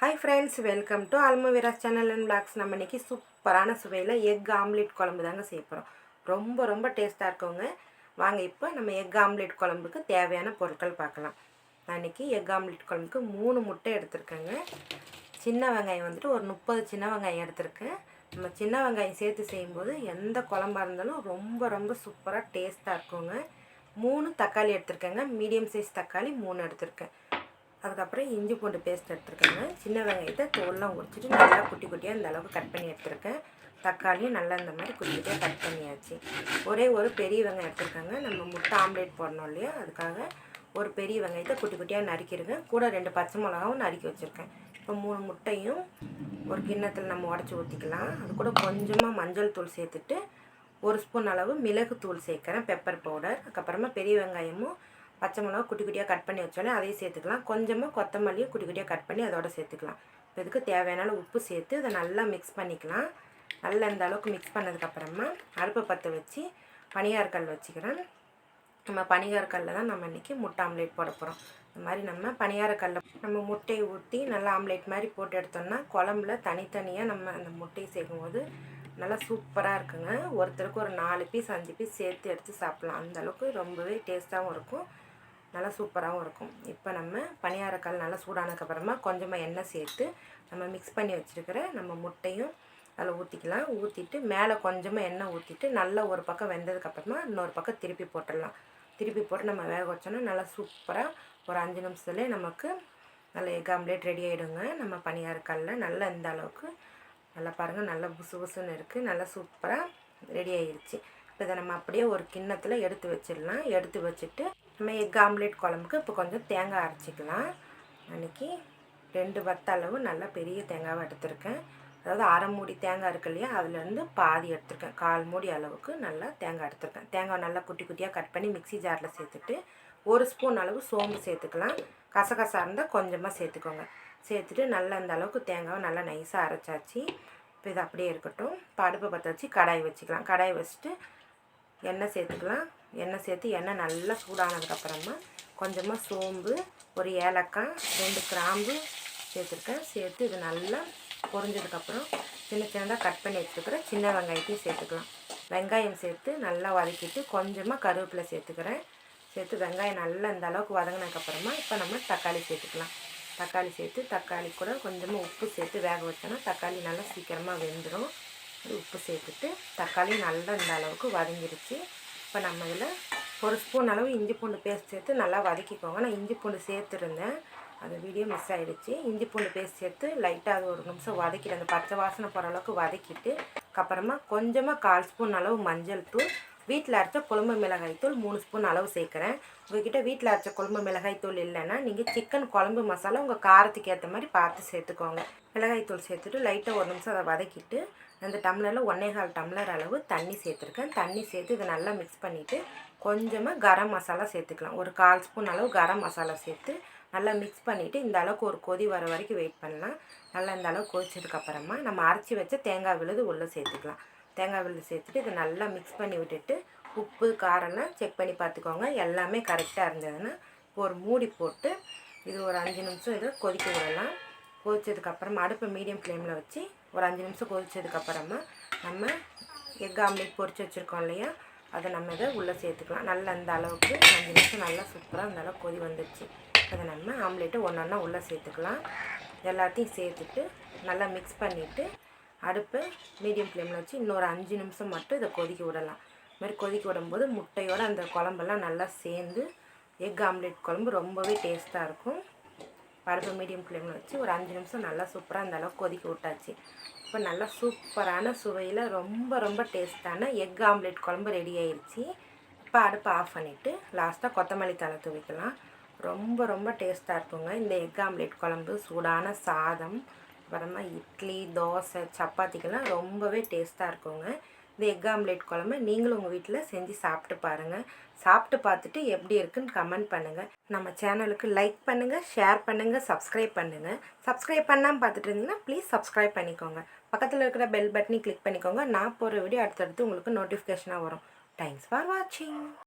Hi friends welcome to அல்மவிராஸ் channel and blogs நம்ம இன்றைக்கி சூப்பரான சுவையில் எக் ஆம்லேட் குழம்பு தாங்க செய்ய போகிறோம் ரொம்ப ரொம்ப டேஸ்ட்டாக இருக்குங்க வாங்க இப்போ நம்ம எக் ஆம்லேட் குழம்புக்கு தேவையான பொருட்கள் பார்க்கலாம். நான் இன்றைக்கி எக் ஆம்லேட் குழம்புக்கு மூணு முட்டை எடுத்திருக்கேங்க. சின்ன வெங்காயம் வந்துட்டு ஒரு முப்பது சின்ன வெங்காயம் எடுத்திருக்கேன். நம்ம சின்ன வெங்காயம் சேர்த்து செய்யும்போது எந்த குழம்பா இருந்தாலும் ரொம்ப ரொம்ப சூப்பராக டேஸ்ட்டாக இருக்குங்க. மூணு தக்காளி எடுத்திருக்கேங்க. மீடியம் சைஸ் தக்காளி மூணு எடுத்திருக்கேன். அதுக்கப்புறம் இஞ்சி பூண்டு பேஸ்ட் எடுத்துருக்கேங்க. சின்ன வெங்காயத்தை தோல்லாம் உரிச்சிட்டு நல்லா குட்டி குட்டியாக இந்த அளவுக்கு கட் பண்ணி எடுத்துருக்கேன். தக்காளியும் நல்லா இந்த மாதிரி குட்டி குட்டியாக கட் பண்ணியாச்சு. ஒரே ஒரு பெரிய வெங்காயம் எடுத்துருக்கேங்க. நம்ம முட்டை ஆம்லேட் போடணும் இல்லையா? அதுக்காக ஒரு பெரிய வெங்காயத்தை குட்டி குட்டியாக நறுக்கிருக்கேன் கூட ரெண்டு பச்சை மிளகாவும் நறுக்கி வச்சுருக்கேன். இப்போ மூணு முட்டையும் ஒரு கிண்ணத்தில் நம்ம உடச்சி ஊற்றிக்கலாம் அது கூட கொஞ்சமாக மஞ்சள் தூள் சேர்த்துட்டு ஒரு ஸ்பூன் அளவு மிளகு தூள் சேர்க்குறேன். பெப்பர் பவுடர் அதுக்கப்புறமா பெரிய வெங்காயமும் பச்சை மிளகா குட்டி குட்டியாக கட் பண்ணி வச்சாலே அதையும் சேர்த்துக்கலாம். கொஞ்சமாக கொத்தமல்லியும் குட்டி குட்டியாக கட் பண்ணி அதோட சேர்த்துக்கலாம். இப்போ இதுக்கு தேவையான உப்பு சேர்த்து அதை நல்லா மிக்ஸ் பண்ணிக்கலாம். நல்லா இந்த அளவுக்கு மிக்ஸ் பண்ணதுக்கப்புறமா அடுப்பை பற்ற வச்சு பனியாரக்கல் வச்சுக்கிறேன். நம்ம பனியாரக்கல்லில் தான் நம்ம இன்றைக்கி முட்டை ஆம்லேட் போட போகிறோம் இந்த மாதிரி நம்ம பனியாரக்கல்ல நம்ம முட்டையை ஊற்றி நல்லா ஆம்லேட் மாதிரி போட்டு எடுத்தோம்னா குழம்புல தனித்தனியாக நம்ம அந்த முட்டையை சேர்க்கும்போது நல்லா சூப்பராக இருக்குங்க. ஒருத்தருக்கு ஒரு நாலு பீஸ் அஞ்சு பீஸ் சேர்த்து எடுத்து சாப்பிட்லாம். அந்த அளவுக்கு ரொம்பவே டேஸ்ட்டாகவும் இருக்கும். நல்லா சூப்பராகவும் இருக்கும். இப்போ நம்ம பணியாரக்கால் நல்லா சூடானதுக்கப்புறமா கொஞ்சமாக எண்ணெய் சேர்த்து நம்ம மிக்ஸ் பண்ணி வச்சுருக்கிற நம்ம முட்டையும் அதில் ஊற்றிக்கலாம் ஊற்றிட்டு மேலே கொஞ்சமாக எண்ணெய் ஊற்றிட்டு நல்லா ஒரு பக்கம் வெந்ததுக்கப்புறமா இன்னொரு பக்கம் திருப்பி போட்டுடலாம். திருப்பி போட்டு நம்ம வேக வச்சோன்னா நல்லா சூப்பராக ஒரு அஞ்சு நிமிஷத்துலேயே நமக்கு நல்ல எக் ஆம்லேட் ரெடி ஆகிடுங்க நம்ம பணியாரக்காலில் நல்லா இந்த அளவுக்கு நல்லா பாருங்கள் நல்லா புசு புசுன்னு இருக்குது நல்லா சூப்பராக ரெடி ஆகிடுச்சு இப்போ இதை நம்ம அப்படியே ஒரு கிண்ணத்தில் எடுத்து வச்சிடலாம். எடுத்து வச்சுட்டு நம்ம எக் ஆம்லேட் குழம்புக்கு இப்போ கொஞ்சம் தேங்காய் அரைச்சிக்கலாம். அன்றைக்கி ரெண்டு வத்த அளவு நல்லா பெரிய தேங்காவை எடுத்திருக்கேன். அதாவது அரை மூடி தேங்காய் இருக்கு இல்லையா அதுலேருந்து பாதி எடுத்திருக்கேன். கால் மூடி அளவுக்கு நல்லா தேங்காய் எடுத்திருக்கேன். தேங்காய் நல்லா குட்டி குட்டியாக கட் பண்ணி மிக்சி ஜாரில் சேர்த்துட்டு ஒரு ஸ்பூன் அளவு சோம்பு சேர்த்துக்கலாம். கசகசா இருந்தால் கொஞ்சமாக சேர்த்துக்கோங்க. சேர்த்துட்டு நல்லா இந்த அளவுக்கு தேங்காவை நல்லா நைஸாக அரைச்சாச்சு. இப்போ இது அப்படியே இருக்கட்டும். இப்போ அடுப்பை பற்ற வச்சு கடாய் வச்சுக்கலாம். கடாய் வச்சுட்டு எண்ணெய் சேர்த்துக்கலாம். எண்ணெய் சேர்த்து எண்ணெய் நல்லா சூடானதுக்கப்புறமா கொஞ்சமாக சோம்பு ஒரு ஏலக்காய் ரெண்டு கிராம்பு சேர்த்துருக்கேன். சேர்த்து இது நல்லா பொரிஞ்சதுக்கப்புறம் சின்ன சின்னதாக கட் பண்ணி வச்சுருக்கிறேன் சின்ன வெங்காயத்தையும் சேர்த்துக்கலாம். வெங்காயம் சேர்த்து நல்லா வதக்கிட்டு கொஞ்சமாக கருவேப்பிலை சேர்த்துக்கிறேன். சேர்த்து வெங்காயம் நல்லா இந்த அளவுக்கு வதங்கினதுக்கப்புறமா இப்போ நம்ம தக்காளி சேர்த்துக்கலாம். தக்காளி சேர்த்து தக்காளி கூட கொஞ்சமாக உப்பு சேர்த்து வேக வச்சோன்னா தக்காளி நல்லா சீக்கிரமாக வெந்துடும் உப்பு சேர்த்துட்டு தக்காளி நல்லா இந்த அளவுக்கு வதங்கிருச்சு. இப்போ நம்ம இதில் ஒரு ஸ்பூன் அளவு இஞ்சி பூண்டு பேஸ்ட் சேர்த்து நல்லா வதக்கிக்கோங்க. நான் இஞ்சி பூண்டு சேர்த்துருந்தேன். அந்த வீடியோ மிஸ் ஆகிடுச்சு இஞ்சி பூண்டு பேஸ்ட் சேர்த்து லைட்டாக அது ஒரு நிமிஷம் வதக்கிட்டு அந்த பச்சை வாசனை போகிற அளவுக்கு வதக்கிட்டு அப்புறமா கொஞ்சமாக கால் ஸ்பூன் அளவு மஞ்சள் தூள் வீட்டில் அரைச்ச குழம்பு மிளகாய் தூள் மூணு ஸ்பூன் அளவு சேர்க்குறேன். உங்ககிட்ட வீட்டில் அரைச்ச குழம்பு மிளகாய் தூள் இல்லைன்னா நீங்கள் சிக்கன் குழம்பு மசாலா உங்கள் காரத்துக்கு ஏற்ற மாதிரி பார்த்து சேர்த்துக்கோங்க. மிளகாய் தூள் சேர்த்துட்டு லைட்டாக ஒரு நிமிஷம் அதை வதக்கிட்டு அந்த டம்ளரில் ஒன்றே கால் டம்ளர் அளவு தண்ணி சேர்த்துருக்கேன். தண்ணி சேர்த்து இதை நல்லா மிக்ஸ் பண்ணிவிட்டு கொஞ்சமாக கரம் மசாலா சேர்த்துக்கலாம். ஒரு கால் ஸ்பூன் அளவு கரம் மசாலா சேர்த்து நல்லா மிக்ஸ் பண்ணிவிட்டு இந்த அளவுக்கு ஒரு கொதி வர வரைக்கும் வெயிட் பண்ணலாம். நல்லா இந்த அளவுக்கு கொதிச்சதுக்கப்புறமா நம்ம அரைச்சி வச்ச தேங்காய் விழுது உள்ளே சேர்த்துக்கலாம். தேங்காய் விழுது சேர்த்துட்டு இதை நல்லா மிக்ஸ் பண்ணி விட்டுட்டு உப்பு காரம்லாம் செக் பண்ணி பார்த்துக்கோங்க. எல்லாமே கரெக்டாக இருந்ததுன்னா ஒரு மூடி போட்டு இது ஒரு அஞ்சு நிமிஷம் இதை கொதிக்க விடலாம். கொதிச்சதுக்கப்புறமா அடுப்பை மீடியம் ஃப்ளேமில் வச்சு ஒரு அஞ்சு நிமிஷம் கொதிச்சதுக்கப்புறமா நம்ம எக் ஆம்லேட் பொறிச்சு வச்சுருக்கோம் இல்லையா? அதை நம்ம இதை உள்ளே சேர்த்துக்கலாம். நல்லா அந்த அளவுக்கு அஞ்சு நிமிஷம் நல்லா சூப்பராக அந்த அளவுக்கு கொதி வந்துடுச்சு. அதை நம்ம ஆம்லேட்டை ஒன்று ஒன்றா உள்ளே சேர்த்துக்கலாம். எல்லாத்தையும் சேர்த்துட்டு நல்லா மிக்ஸ் பண்ணிவிட்டு அடுப்பை மீடியம் ஃப்ளேமில் வச்சு இன்னொரு அஞ்சு நிமிஷம் மட்டும் இதை கொதிக்க விடலாம். மாதிரி கொதிக்க விடும்போது முட்டையோடு அந்த குழம்பெல்லாம் நல்லா சேர்ந்து எக் ஆம்லேட் குழம்பு ரொம்பவே டேஸ்ட்டாக இருக்கும். பருப்பு மீடியம் ஃப்ளேமில் வச்சு ஒரு அஞ்சு நிமிஷம் நல்லா சூப்பராக அந்த அளவுக்கு கொதிக்க விட்டாச்சு. இப்போ நல்லா சூப்பரான சுவையில் ரொம்ப ரொம்ப டேஸ்ட்டான எக் ஆம்லேட் குழம்பு ரெடி ஆயிடுச்சு இப்போ அடுப்பை ஆஃப் பண்ணிவிட்டு லாஸ்ட்டாக கொத்தமல்லி தலை துவைக்கலாம். ரொம்ப ரொம்ப டேஸ்ட்டாக இருக்குங்க. இந்த எக் ஆம்லேட் குழம்பு சூடான சாதம் அப்புறமா இட்லி தோசை சப்பாத்திக்கெல்லாம் ரொம்பவே டேஸ்ட்டாக இருக்குங்க. இந்த எக் ஆம்லேட் குழம்பு நீங்களும் உங்கள் வீட்டில் செஞ்சு சாப்பிட்டு பாருங்கள் சாப்பிட்டு பார்த்துட்டு எப்படி இருக்குன்னு கமெண்ட் பண்ணுங்கள் நம்ம சேனலுக்கு லைக் பண்ணுங்கள் ஷேர் பண்ணுங்கள் சப்ஸ்கிரைப் பண்ணுங்கள் சப்ஸ்கிரைப் பண்ணாமல் பார்த்துட்டு இருந்தீங்கன்னா ப்ளீஸ் சப்ஸ்கிரைப் பண்ணிக்கோங்க. பக்கத்தில் இருக்கிற பெல் பட்டனை கிளிக் பண்ணிக்கோங்க. நான் போகிற வீடியோ அடுத்தடுத்து உங்களுக்கு நோட்டிஃபிகேஷனாக வரும். தேங்க்ஸ் ஃபார் வாட்சிங்